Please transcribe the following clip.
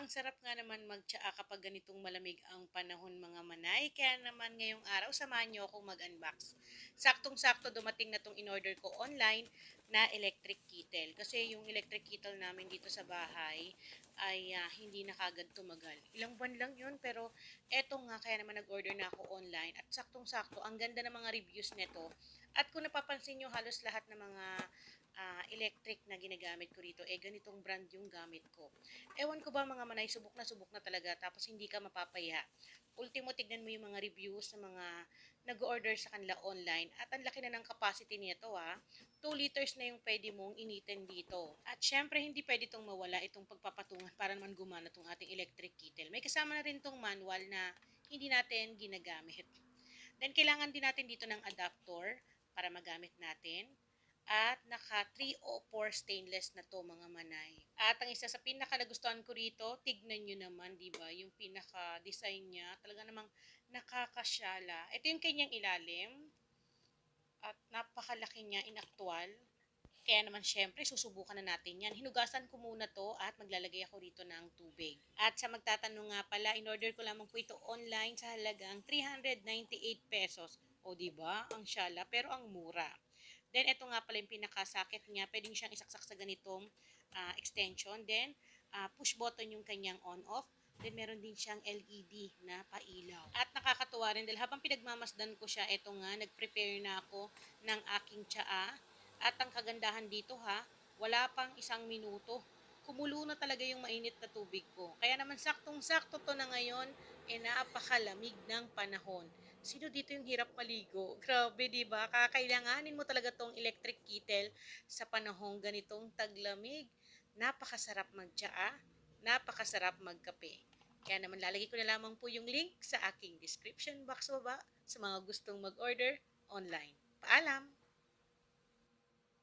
Ang sarap nga naman magtsaa kapag ganitong malamig ang panahon mga manay. Kaya naman ngayong araw, samahan niyo akong mag-unbox. Saktong-sakto dumating na tong in-order ko online na electric kettle. Kasi yung electric kettle namin dito sa bahay ay ah, hindi na kagad tumagal. Ilang buwan lang yun, pero eto nga, kaya naman nag-order na ako online. At saktong-sakto, ang ganda ng mga reviews nito. At kung napapansin nyo, halos lahat ng mga ah, electric na ginagamit ko rito, eh ganitong brand yung gamit ko. Ewan ko ba mga manay, subok na subok na talaga, tapos hindi ka mapapaya. Ultimo, tignan mo yung mga reviews ng mga nag-order sa kanila online. At ang laki na ng capacity nito ha. 2 liters na yung pwede mong initin dito. At syempre, hindi pwede itong mawala itong pagpapatungan para naman gumana itong ating electric kettle. May kasama na rin itong manual na hindi natin ginagamit. Then, kailangan din natin dito ng adapter para magamit natin. At naka 304 stainless na to mga manay. At ang isa sa pinaka nagustuhan ko rito, tignan nyo naman, di ba? Yung pinaka design niya, talaga namang nakakasyala. Ito yung kanyang ilalim. At napakalaki niya in actual. Kaya naman syempre, susubukan na natin yan. Hinugasan ko muna to at maglalagay ako rito ng tubig. At sa magtatanong nga pala, in-order ko lamang po ito online sa halagang 398 pesos. O di ba Ang syala, pero ang mura. Then, ito nga pala yung pinakasakit niya. Pwede siyang isaksak sa ganitong ah, extension. Then, ah, push button yung kanyang on-off. Then, meron din siyang LED na pailaw. At nakakatuwa rin dahil habang pinagmamasdan ko siya, ito nga, nag-prepare na ako ng aking tsaa. At ang kagandahan dito ha, wala pang isang minuto. Kumulo na talaga yung mainit na tubig ko. Kaya naman saktong-sakto to na ngayon, eh napakalamig ng panahon. Sino dito yung hirap maligo? Grabe, di ba? Kakailanganin mo talaga tong electric kettle sa panahong ganitong taglamig. Napakasarap magtsaa, napakasarap magkape. Kaya naman lalagay ko na lamang po yung link sa aking description box baba sa mga gustong mag-order online. Paalam!